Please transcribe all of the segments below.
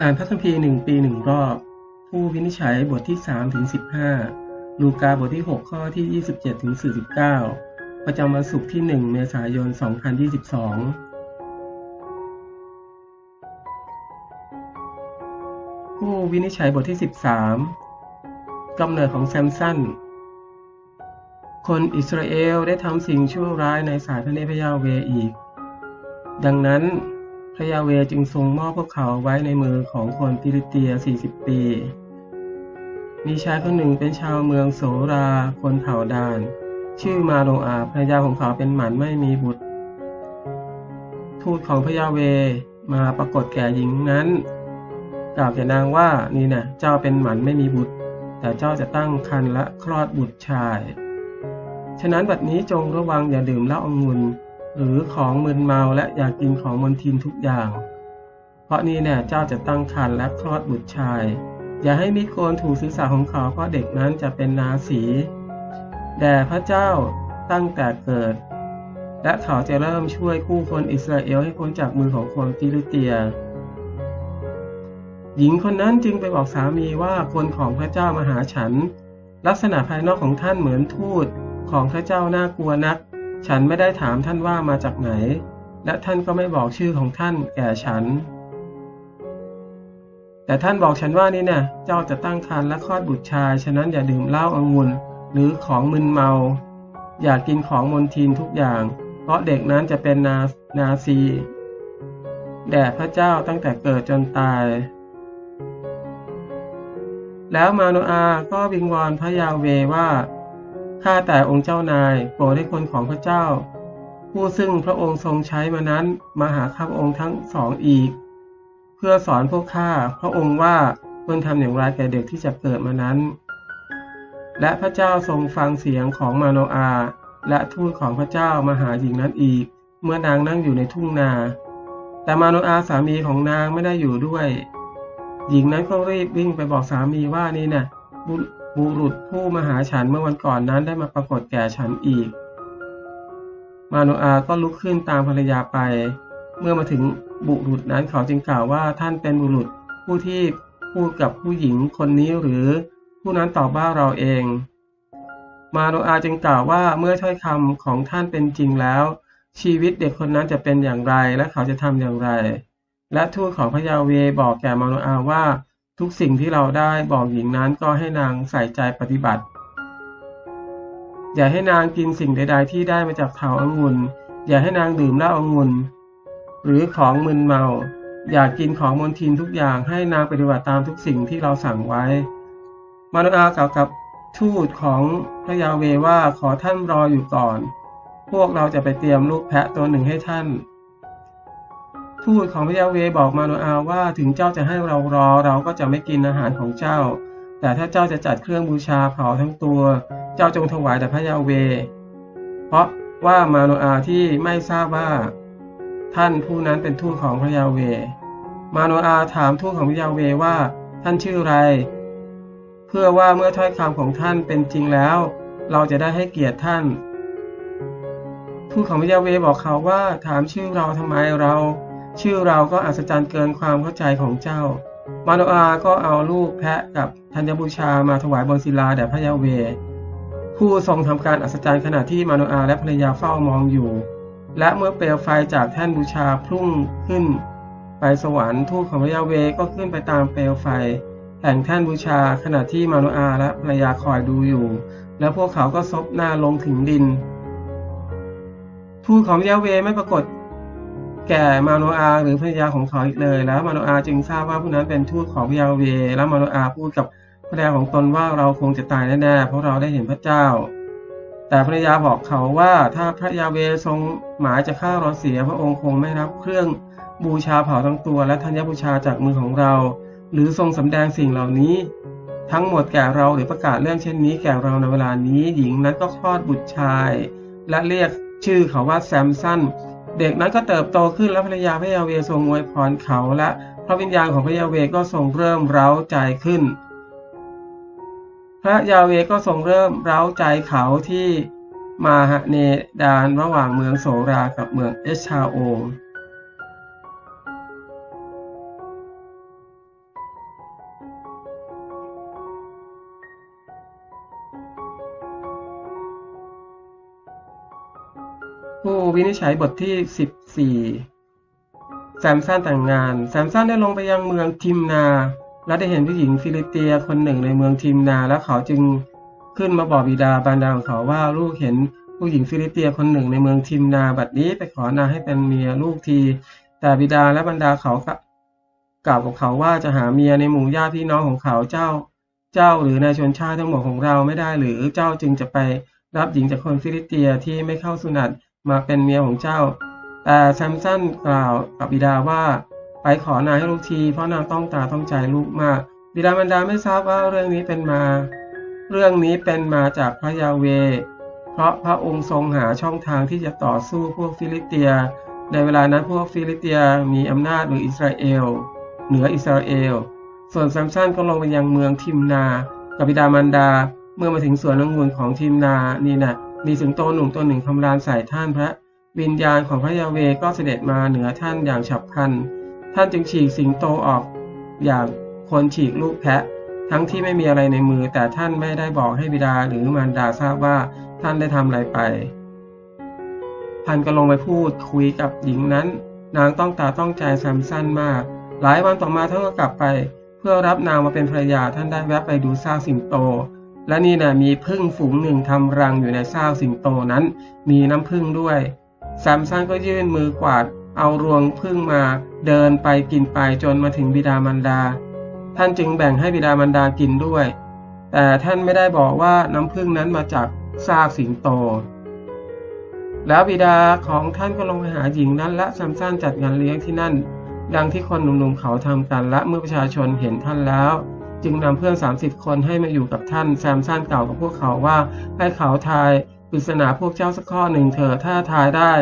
อ่านพระคัมภีร์หนึ่งปีหนึ่งรอบ ผู้วินิจฉัยบทที่3ถึง15ลูกาบทที่6ข้อที่27ถึง49ประจำวันศุกร์ที่1เมษายน2022ผู้วินิจฉัยบทที่13กำเนิดของแซมสันคนอิสราเอลได้ทำสิ่งชั่วร้ายในสายพระเนพระยาเวอีก ดังนั้น พระยาเวจึงทรงมอบพวกเขาไว้ในมือของคนฟิลิเตีย 40 ปี มีชายคนหนึ่งเป็นชาวเมืองโสรา คนเผ่าดาน ชื่อมาโลอาภรรยาของเขาเป็นหมันไม่มีบุตร ทูตของพระยาเวมาปรากฏแก่หญิงนั้นกล่าวแก่นางว่านี่นะเจ้าเป็นหมันไม่มีบุตร แต่เจ้าจะตั้งครรภ์และคลอดบุตรชาย ฉะนั้นบัดนี้จงระวังอย่าดื่มเหล้าองุ่น หรือของมึนเมาและอยากกินของมนทินทุกอย่าง เพราะนี่แน่เจ้าจะตั้งครรภ์และคลอดบุตรชาย อย่าให้มีโกนถูศีรษะของเขาเพราะเด็กนั้นจะเป็นนาสีแด่พระเจ้าตั้งแต่เกิด และเขาจะเริ่มช่วยคู่คนอิสราเอลให้พ้นจากมือของคนฟิลิเตีย หญิงคนนั้นจึงไปบอกสามีว่าคนของพระเจ้ามาหาฉัน ลักษณะภายนอกของท่านเหมือนทูตของพระเจ้าน่ากลัวนัก ฉันไม่ได้ถามท่านว่ามาจากไหน และท่านก็ไม่บอกชื่อของท่านแก่ฉัน แต่ท่านบอกฉันว่านี่นะเจ้าจะตั้งครรภ์และคลอดบุตรชาย ฉะนั้นอย่าดื่มเหล้าองุ่นหรือของมึนเมา อย่ากกินของมนทินทุกอย่าง เพราะเด็กนั้นจะเป็นนานาซีแด่พระเจ้าตั้งแต่เกิดจนตาย แล้วมาโนอาก็วิงวอนพระยาเวว่า ข้าแต่องค์เจ้านายโปรดให้คนของพระเจ้า ผู้ซึ่งพระองค์ทรงใช้มานั้นมาหาข้าพระองค์ทั้งสองอีก เพื่อสอนพวกข้าพระองค์ว่าควรทำอย่างไรแก่เด็กที่จะเกิดมานั้น และพระเจ้าทรงฟังเสียงของมาโนอา และทูตของพระเจ้ามาหาหญิงนั้นอีก เมื่อนางนั่งอยู่ในทุ่งนา แต่มาโนอาสามีของนางไม่ได้อยู่ด้วย หญิงนั้นก็รีบวิ่งไปบอกสามีว่านี่นะ่ะ บุรุษผู้มาหาฉันเมื่อวันก่อนนั้นได้มาปรากฏแก่ฉันอีก มาโนอาก็ลุกขึ้นตามภรรยาไป เมื่อมาถึงบุรุษนั้นเขาจึงกล่าวว่าท่านเป็นบุรุษผู้ที่พูดกับผู้หญิงคนนี้หรือผู้นั้นตอบว่าเราเอง มาโนอาจึงกล่าวว่าเมื่อถ้อยคำของท่านเป็นจริงแล้ว ชีวิตเด็กคนนั้นจะเป็นอย่างไรและเขาจะทำอย่างไร และทูตของพระยาเวบอกแก่มาโนอาว่า ทุกสิ่งที่เราได้บอกหญิงนั้นก็ให้นางใส่ใจปฏิบัติ อย่าให้นางกินสิ่งใด ๆ ที่ได้มาจากเถาองุ่น อย่าให้นางดื่มเหล้าองุ่น หรือของมึนเมา อย่ากินของมนทินทุกอย่างให้นางปฏิบัติตามทุกสิ่งที่เราสั่งไว้ มานุอากล่าวกับทูตของพระยาเวว่าขอท่านรออยู่ก่อน พวกเราจะไปเตรียมลูกแพะตัวหนึ่งให้ท่าน ทูตของพระยาเวบอกมาโนอาว่าถึงเจ้าจะให้เรารอเราก็จะไม่กินอาหารของเจ้า แต่ถ้าเจ้าจะจัดเครื่องบูชาเผาทั้งตัว เจ้าจงถวายแต่พระยาเว เพราะว่ามาโนอาที่ไม่ทราบว่า ท่านผู้นั้นเป็นทูตของพระยาเว มาโนอาถามทูตของพระยาเวว่า ท่านชื่ออะไร เพื่อว่าเมื่อถ้อยคำของท่านเป็นจริงแล้ว เราจะได้ให้เกียรติท่านทูตของพระยาเวบอกเขาว่าถามชื่อเราทำไมเรา ชื่อเราก็อัศจรรย์เกินความเข้าใจของเจ้า มาโนอาก็เอาลูกแพะกับธัญบูชามาถวายบนศิลาแด่พระยาเวผู้ทรงทำการอัศจรรย์ขณะที่มาโนอาและภรรยาเฝ้ามองอยู่ และเมื่อเปลวไฟจากแท่นบูชาพุ่งขึ้น ไปสวรรค์ทูตของพระยาเวก็ขึ้นไปตามเปลวไฟ แห่งแท่นบูชาขณะที่มาโนอาและภรรยาคอยดูอยู่ แล้วพวกเขาก็ซบหน้าลงถึงดินทูตของยาเวไม่ปรากฏ แก่มาโนอาหรือภรรยาของเขาอีกเลย แล้วมาโนอาจึงทราบว่าผู้นั้นเป็นทูตของพระยาเว แล้วมาโนอาพูดกับภรรยาของตนว่าเราคงจะตายแน่ๆเพราะเราได้เห็นพระเจ้า แต่ภรรยาบอกเขาว่าถ้าพระยาเวทรงหมายจะฆ่าเราเสียพระองค์คงไม่รับเครื่องบูชาเผาทั้งตัว และธัญบูชาจากมือของเรา หรือทรงสำแดงสิ่งเหล่านี้ ทั้งหมดแก่เราหรือประกาศเรื่องเช่นนี้แก่เราในเวลานี้ หญิงนั้นก็คลอดบุตรชาย และเรียกชื่อเขาว่าแซมสัน เด็กนั้นก็เติบโตขึ้นและภรรยาพระยาเวทรงอวยพรเขาและพระวิญญาณของพระยาเวก็ทรงเริ่มเร้าใจขึ้น พระยาเวก็ทรงเริ่มเร้าใจเขาที่มาเนดานระหว่างเมืองโสรากับเมืองเอชาโอ วินิจฉัยบทที่ 14 แซมสันแต่งงาน แซมสันได้ลงไปยังเมืองทิมนา และได้เห็นผู้หญิงฟิลิเตียคนหนึ่งในเมืองทิมนา และเขาจึงขึ้นมาบอกบิดาบรรดาของเขาว่าลูกเห็นผู้หญิงฟิลิเตียคนหนึ่งในเมืองทิมนา บัดนี้ไปขอนางให้เป็นเมียลูกที แต่บิดาและบรรดาเขากล่าวกับเขาว่าจะหาเมียในหมู่ญาติพี่น้องของเขาเจ้า เจ้าหรือในชนชาติทั้งหมดของเราไม่ได้หรือเจ้าจึงจะไปรับหญิงจากคนฟิลิเตียที่ไม่เข้าสุนัต มาเป็นเมียของเจ้า แต่แซมสันกล่าวกับบิดาว่า ไปขอนางให้ลูกที เพราะนางต้องตาต้องใจลูกมาก บิดาบรรดาไม่ทราบว่าเรื่องนี้เป็นมา เรื่องนี้เป็นมาจากพระยาเว เพราะพระองค์ทรงหาช่องทางที่จะต่อสู้พวกฟิลิเตีย ในเวลานั้นพวกฟิลิเตียมีอำนาจเหรืออิสราเอล เหนืออิสราเอล ส่วนแซมสันก็ลงไปยังเมืองทิมนา กับบิดามารดาเมื่อมาถึงสวนองุ่นของทิมนานี่นะ มีสิงโตหนุ่มตัวหนึ่งคำรามใส่ท่านพระวิญญาณของพระยาเวก็เสด็จมาเหนือท่านอย่างฉับพลัน ท่านจึงฉีกสิงโตออกอย่างคนฉีกลูกแพะ ทั้งที่ไม่มีอะไรในมือ แต่ท่านไม่ได้บอกให้บิดาหรือมารดาทราบว่าท่านได้ทำอะไรไป ท่านก็ลงไปพูดคุยกับหญิงนั้น นางต้องตาต้องใจแซมสั้นมาก หลายวันต่อมาท่านก็กลับไป เพื่อรับนางมาเป็นภรรยาท่านได้แวะไปดูซากสิงโต และนี่นะมีพึ่งฝูงหนึ่งทำรังอยู่ในซากสิงโตนั้น มีน้ำพึ่งด้วยแซมซันก็ยื่นมือกวาด เอารวงพึ่งมาเดินไปกินไปจนมาถึงบิดามารดา ท่านจึงแบ่งให้บิดามารดากินด้วย แต่ท่านไม่ได้บอกว่าน้ำพึ่งนั้นมาจากซากสิงโต แล้วบิดาของท่านก็ลงไปหาหญิงนั้นและแซมซันจัดงานเลี้ยงที่นั่น ดังที่คนหนุ่มๆเขาทำกันและเมื่อประชาชนเห็นท่านแล้ว จึงนำเพื่อน 30 คนให้มาอยู่กับท่านแซมสันกล่าวกับพวกเขาว่า ให้เขาทายปริศนาพวกเจ้าสักข้อหนึ่งเถอะถ้าทายได้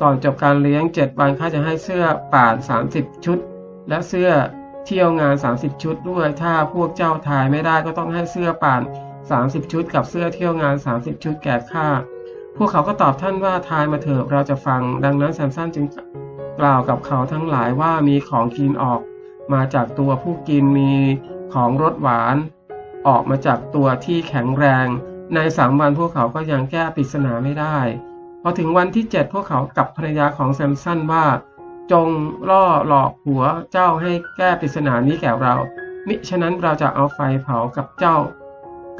ก่อนจบการเลี้ยง 7 วันข้าจะให้เสื้อป่าน 30 ชุด และเสื้อเที่ยวงาน 30 ชุดด้วย ถ้าพวกเจ้าทายไม่ได้ก็ต้องให้เสื้อป่าน 30 ชุด กับเสื้อเที่ยวงาน 30 ชุดแก่ข้าพวกเขาก็ตอบท่านว่าทายมาเถอะเราจะฟัง ดังนั้นแซมสันจึงกล่าวกับเขาทั้งหลายว่ามีของกินออกมาจากตัวผู้กินมี ของรสหวาน ออกมาจากตัวที่แข็งแรง ในสามวันพวกเขาก็ยังแก้ปริศนาไม่ได้ พอถึงวันที่เจ็ดพวกเขากับภรรยาของแซมสันว่า จงล่อหลอกหัวเจ้าให้แก้ปริศนานี้แก่เรา มิฉะนั้นเราจะเอาไฟเผากับเจ้า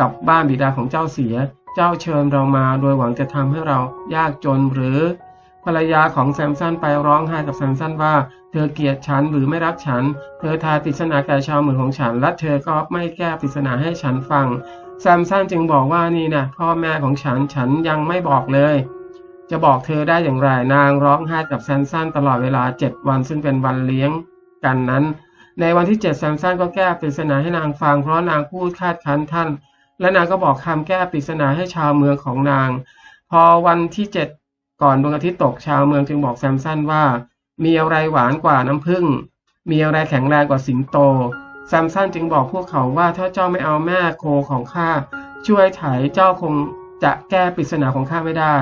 กับบ้านบิดาของเจ้าเสีย เจ้าเชิญเรามาโดยหวังจะทำให้เรายากจนหรือ ภรรยาของแซมสันไปร้องไห้กับแซมสันว่า เธอเกลียดฉันหรือไม่รักฉัน เธอทาปริศนาแก่ชาวเมืองของฉัน และเธอก็ไม่แก้ปริศนาให้ฉันฟัง แซมสันจึงบอกว่านี่นะพ่อแม่ของฉันฉันยังไม่บอกเลย จะบอกเธอได้อย่างไรนางร้องไห้กับแซมสันตลอดเวลา7วันซึ่งเป็นวันเลี้ยงกันนั้น ในวันที่7แซมสันก็แก้ปริศนาให้นางฟัง เพราะนางพูดคาดคั้นท่าน และนางก็บอกคำแก้ปริศนาให้ชาวเมืองของนาง พอวันที่7 ก่อนดวงอาทิตย์ตกชาวเมืองจึงบอกแซมสันว่า มีอะไรหวานกว่าน้ำผึ้งมีอะไรแข็งแรงกว่าสิงโตแซมสันจึงบอกพวกเขาว่าถ้าเจ้าไม่เอาแม่โคของข้าช่วยไถเจ้าคงจะแก้ปริศนาของข้าไม่ได้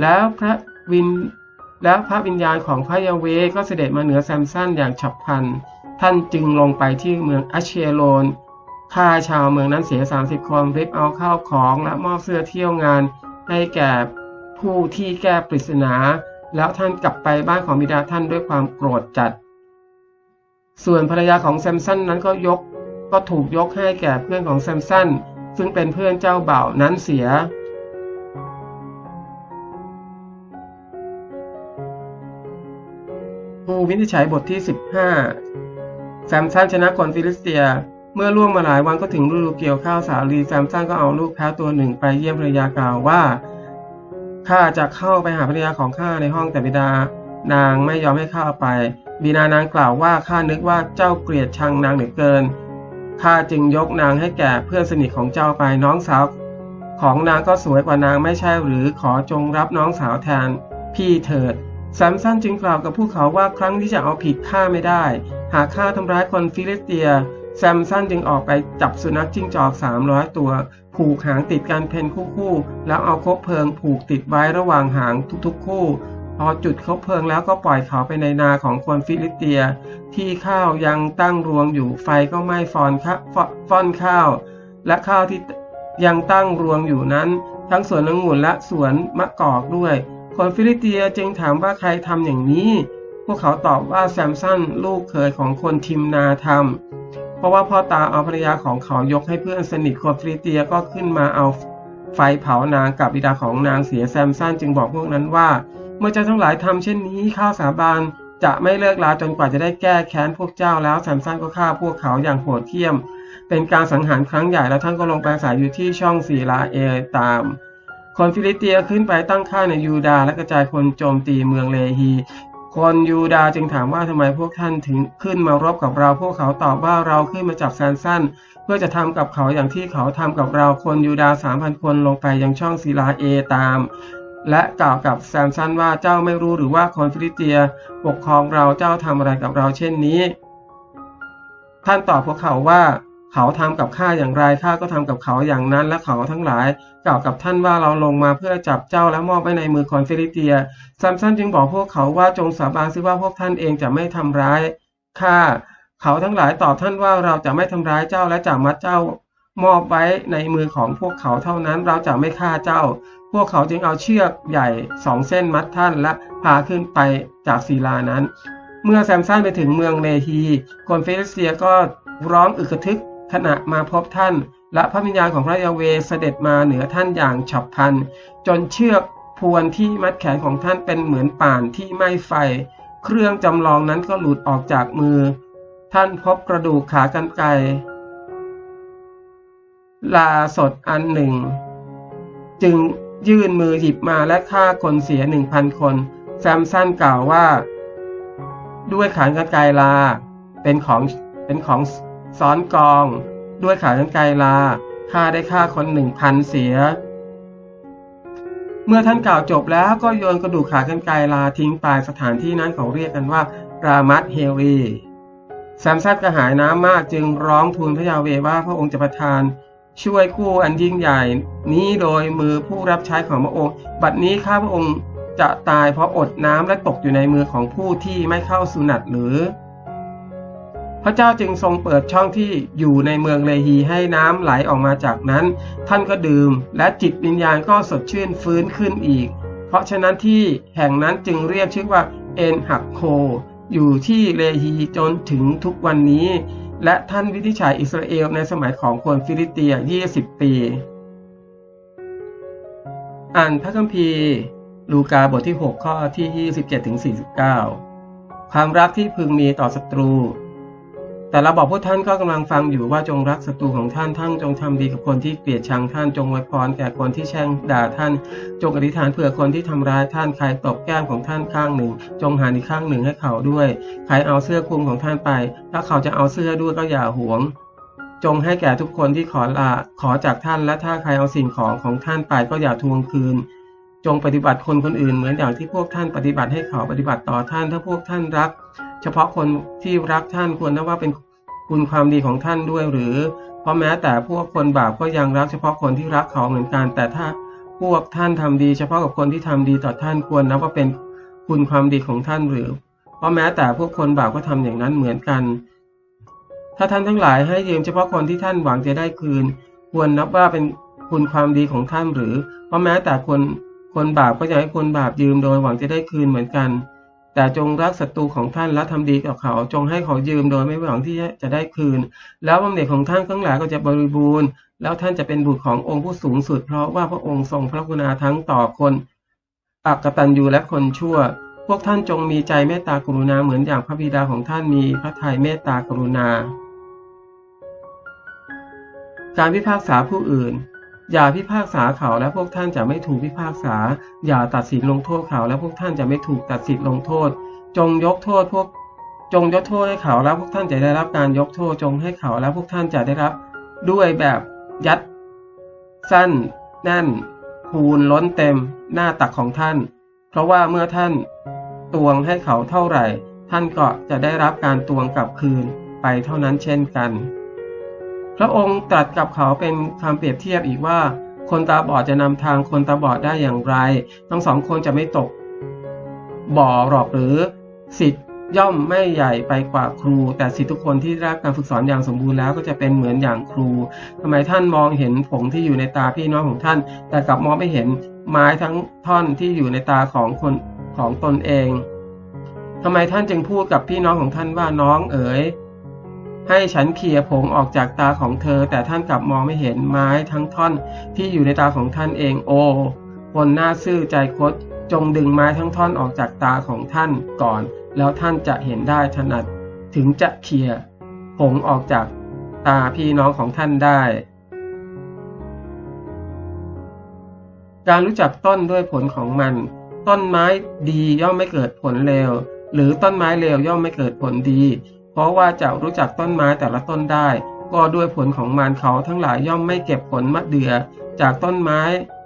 แล้วพระวินแล้วพระวิญญาณของพระยาเวก็เสด็จมาเหนือแซมสันอย่างฉับพลัน ท่านจึงลงไปที่เมืองอัชเชโลนฆ่าชาวเมืองนั้นเสีย 30 คนริบเอาข้าวของและมอบเสื้อเที่ยวงานให้แก่ ผู้ที่แก้ปริศนา แล้วท่านกลับไปบ้านของบิดาท่านด้วยความโกรธจัด ส่วนภรรยาของแซมสันนั้นก็ยกก็ถูกยกให้แก่เพื่อนของแซมสันซึ่งเป็นเพื่อนเจ้าบ่าวนั้นเสีย ผู้วินิจฉัยบทที่ 15 แซมสันชนะคนฟิลิสเตีย เมื่อล่วงมาหลายวันก็ถึงฤดูเกี่ยวข้าวสาลีแซมสันก็เอาลูกแพ้ตัวหนึ่งไปเยี่ยมภรรยากล่าวว่า ข้าจะเข้าไปหาภรรยาของข้าในห้องแต่บิดา นางไม่ยอมให้ข้าไป บิดานางกล่าวว่าข้านึกว่าเจ้าเกลียดชังนางเหลือเกิน ข้าจึงยกนางให้แก่เพื่อนสนิทของเจ้าไปน้องสาว ของนางก็สวยกว่านางไม่ใช่หรือขอจงรับน้องสาวแทน พี่เถิดแซมสันจึงกล่าวกับพวกเขาว่าครั้งที่จะเอาผิดข้าไม่ได้ หากข้าทำร้ายคนฟิลิสเตีย แซมสันจึงออกไปจับสุนัขจิ้งจอก 300 ตัว ผูกหางติดกันเพนคู่ๆ แล้วเอาคบเพลิงผูกติดไว้ระหว่างหางทุกๆ คู่ พอจุดคบเพลิงแล้วก็ปล่อยเขาไปในนาของคนฟิลิเตีย ที่ข้าวยังตั้งรวงอยู่ไฟก็ไหม้ฟอนฟอนข้าว และข้าวที่ยังตั้งรวงอยู่นั้น ทั้งสวนองุ่นและสวนมะกอกด้วย คนฟิลิเตียจึงถามว่าใครทำอย่างนี้ พวกเขาตอบว่าแซมสันลูกเขยของคนทิมนาทำเพราะว่าพ่อตาเอาภรรยาของเขายกให้เพื่อนสนิทคนฟิลิเตียก็ขึ้นมาเอาไฟเผานางกับบิดาของนางเสียแซมสันจึงบอกพวกนั้นว่า เมื่อเจ้าทั้งหลายทำเช่นนี้ข้าสาบานจะไม่เลิกลาจนกว่าจะได้แก้แค้นพวกเจ้าแล้วแซมสันก็ฆ่าพวกเขาอย่างโหดเหี้ยม เป็นการสังหารครั้งใหญ่แล้วท่านก็ลงไปอาศัยอยู่ที่ช่องสีลาเอลตามคนฟิลิเตียขึ้นไปตั้งค่าในยูดาและกระจายคนโจมตีเมืองเลฮี คนยูดาจึงถามว่าทำไมพวกท่านถึงขึ้นมารบกับเรา พวกเขาตอบว่าเราขึ้นมาจับแซนสันเพื่อจะทำกับเขาอย่างที่เขาทำกับเรา คนยูดาสามพันคนลงไปยังช่องศิลาเอตาม และกล่าวกับแซมสันว่าเจ้าไม่รู้หรือว่าคนฟิลิเตีย ปกครองเราเจ้าทำอะไรกับเราเช่นนี้ ท่านตอบพวกเขาว่า เขาทำกับข้าอย่างไรข้าก็ทำกับเขาอย่างนั้น และเขาทั้งหลาย กล่าวกับท่านว่าเราลงมาเพื่อจับเจ้าและมอบไว้ในมือคนฟิลิเตียแซมสันจึงบอกพวกเขาว่าจงสาบานซิว่าพวกท่านเองจะไม่ทำร้ายข้าเขาทั้งหลายตอบท่านว่าเราจะไม่ทำร้ายเจ้าและจะมัดเจ้ามอบไว้ในมือของพวกเขาเท่านั้นเราจะไม่ฆ่าเจ้า พวกเขาจึงเอาเชือกใหญ่สองเส้นมัดท่านและพาขึ้นไปจากศิลานั้น เมื่อแซมสันไปถึงเมืองเลฮีคนฟิลิสเตียก็ร้องอึกระทึก ขณะมาพบท่าน และพระวิญญาณของพระยาเวเสด็จมาเหนือท่านอย่างฉับพลัน จนเชือกพวนที่มัดแขนของท่านเป็นเหมือนป่านที่ไหม้ไฟ เครื่องจำลองนั้นก็หลุดออกจากมือ ท่านพบกระดูกขากรรไกรลาสดอันหนึ่ง จึงยื่นมือหยิบมาและฆ่าคนเสียหนึ่งพันคน แซมสันกล่าวว่า ด้วยขานกันไกรลาเป็นของเป็นของ ซ้อนกอง ด้วยขานกันไกรลาฆ่าได้ฆ่าคนหนึ่งพันเสีย เมื่อท่านกล่าวจบแล้วก็โยนกระดูกขากันไกรลาทิ้งไปสถานที่นั้นเขาเรียกกันว่า รามัตเฮรีแซมสันกระหายน้ำมากจึงร้องทูลพระยาเวว่าพระองค์จะประทาน ช่วยกู้อันยิ่งใหญ่ นี้โดยมือผู้รับใช้ของพระองค์ บัดนี้ข้าพระองค์จะตายเพราะอดน้ำและตกอยู่ในมือของผู้ที่ไม่เข้าสุนัตหรือ พระเจ้าจึงทรงเปิดช่องที่อยู่ในเมืองเลฮีให้น้ำไหลออกมาจากนั้น ท่านก็ดื่ม และจิตวิญญาณก็สดชื่นฟื้นขึ้นอีก เพราะฉะนั้นที่แห่งนั้นจึงเรียกชื่อว่าเอ็นหักโค อยู่ที่เลฮีจนถึงทุกวันนี้ และท่านวินิจฉัยอิสราเอลในสมัยของคนฟิลิเตีย 20 ปี อ่านพระคัมภีร์ ลูกาบทที่ 6 ข้อที่ 27ถึง49 ความรักที่พึงมีต่อศัตรู แต่เราบอกพวกท่านก็กำลังฟังอยู่ว่าจงรักศัตรูของท่านทั้งจงทำดีกับคนที่เกลียดชังท่านจงไว้พรแก่คนที่แช่งด่าท่าน จงอธิษฐานเผื่อคนที่ทำร้ายท่านใครตบแก้มของท่านข้างหนึ่ง จงหันอีกข้างหนึ่งให้เขาด้วยใครเอาเสื้อคลุมของท่านไป ถ้าเขาจะเอาเสื้อด้วยก็อย่าหวง จงให้แก่ทุกคนที่ขอลาขอจากท่านและถ้าใครเอาสิ่งของของท่านไปก็อย่าทวงคืนจงปฏิบัติคนคนอื่นเหมือนอย่างที่พวกท่านปฏิบัติให้เขาปฏิบัติต่อท่าน ถ้าพวกท่านรัก เฉพาะคนที่รักท่านควรนับว่าเป็นคุณความดีของท่านด้วยหรือ เพราะแม้แต่พวกคนบาปก็ยังรักเฉพาะคนที่รักเขาเหมือนกัน แต่ถ้าพวกท่านทำดี เฉพาะกับคนที่ทำดีต่อท่านควรนับว่าเป็นคุณความดีของท่านหรือ เพราะแม้แต่พวกคนบาปก็ทำอย่างนั้นเหมือนกัน ถ้าท่านทั้งหลายให้ยืมเฉพาะคนที่ท่านหวังจะได้คืน ควรนับว่าเป็นคุณความดีของท่านหรือ เพราะแม้แต่คนคนบาปก็อยากให้คนบาปยืมโดยหวังจะได้คืนเหมือนกัน แต่จงรักศัตรูของท่านและทำดีกับเขา จงให้เขายืมโดยไม่หวังที่จะได้คืน แล้วบำเหน็จของท่านทั้งหลายก็จะบริบูรณ์ แล้วท่านจะเป็นบุตรขององค์ผู้สูงสุด เพราะว่าพระองค์ทรงพระกรุณาทั้งต่อคนอักตันยูและคนชั่ว พวกท่านจงมีใจเมตตากรุณาเหมือนอย่างพระบิดาของท่านมีพระทัยเมตตากรุณา การพิพากษาผู้อื่น อย่าพิพากษาเขาและพวกท่านจะไม่ถูกพิพากษา อย่าตัดสินลงโทษเขาและพวกท่านจะไม่ถูกตัดสินลงโทษ จงยกโทษพวก จงยกโทษให้เขาแล้วพวกท่านจะได้รับการยกโทษ จงให้เขาแล้วพวกท่านจะได้รับ ด้วยแบบยัด สั้น แน่น คูณล้นเต็ม หน้าตักของท่าน เพราะว่าเมื่อท่านตวงให้เขาเท่าไหร่ ท่านก็จะได้รับการตวงกลับคืนไปเท่านั้นเช่นกัน พระองค์ตรัสกับเขาเป็นคำเปรียบเทียบอีกว่า คนตาบอดจะนำทางคนตาบอดได้อย่างไร ทั้งสองคนจะไม่ตก บ่อหรอกหรือสิทธิ์ย่อมไม่ใหญ่ไปกว่าครู แต่สิทธิทุกคนที่รับการฝึกสอนอย่างสมบูรณ์แล้วก็จะเป็นเหมือนอย่างครูทำไมท่านมองเห็นผงที่อยู่ในตาพี่น้องของท่าน แต่กลับมองไม่เห็นไม้ทั้งท่อนที่อยู่ในตาของคนของตนเองทำไมท่านจึงพูดกับพี่น้องของท่านว่าน้องเอ๋ย ให้ฉันเคลียผงออกจากตาของเธอ แต่ท่านกลับมองไม่เห็นไม้ทั้งท่อนที่อยู่ในตาของท่านเองโอคนหน้าซื่อใจคดจงดึงไม้ทั้งท่อนออกจากตาของท่านก่อน แล้วท่านจะเห็นได้ถนัดถึงจะเคลียผงออกจากตาพี่น้องของท่านได้ การรู้จักต้นด้วยผลของมัน ต้นไม้ดีย่อมไม่เกิดผลเลวหรือต้นไม้เลวย่อมไม่เกิดผลดี ราะว่าจะรู้จักต้นไม้แต่ละต้นได้ ก็ด้วยผลของมันเขาทั้งหลายย่อมไม่เก็บผลมะเดื่อจากต้นไม้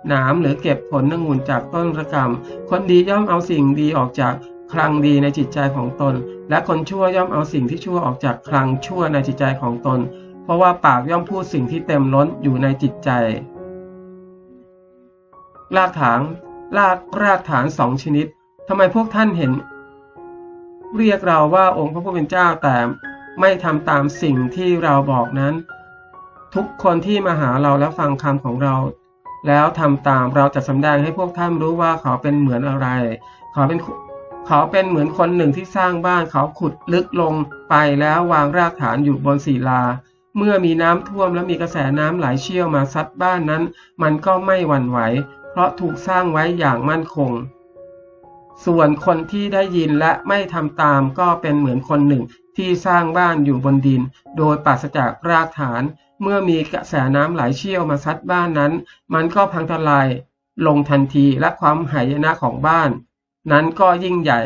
หนามหรือเก็บผลองุ่นจากต้นระกำคนดีย่อมเอาสิ่งดีออกจากคลังดีในจิตใจของตน และคนชั่วย่อมเอาสิ่งที่ชั่วออกจากคลังชั่วในจิตใจของตน เพราะว่าปากย่อมพูดสิ่งที่เต็มล้นอยู่ในจิตใจ รากฐานรากรากฐานสองชนิดทำไมพวกท่านเห็น เรียกเราว่าองค์พระผู้เป็นเจ้าแต่ไม่ทำตามสิ่งที่เราบอกนั้น ทุกคนที่มาหาเราแล้วฟังคำของเรา แล้วทำตามเราจะสำแดงให้พวกท่านรู้ว่าเขาเป็นเหมือนอะไร เขาเป็นเขาเป็นเหมือนคนหนึ่งที่สร้างบ้านเขาขุดลึกลงไปแล้ววางรากฐานอยู่บนศิลา เมื่อมีน้ำท่วมและมีกระแสน้ำไหลเชี่ยวมาซัดบ้านนั้น มันก็ไม่หวั่นไหว เพราะถูกสร้างไว้อย่างมั่นคง ส่วนคนที่ได้ยินและไม่ทำตามก็เป็นเหมือนคนหนึ่งที่สร้างบ้านอยู่บนดิน โดยปราศจากรากฐาน เมื่อมีกระแสน้ำไหลเชี่ยวมาซัดบ้านนั้น มันก็พังทลายลงทันทีและความหายนะของบ้าน นั้นก็ยิ่งใหญ่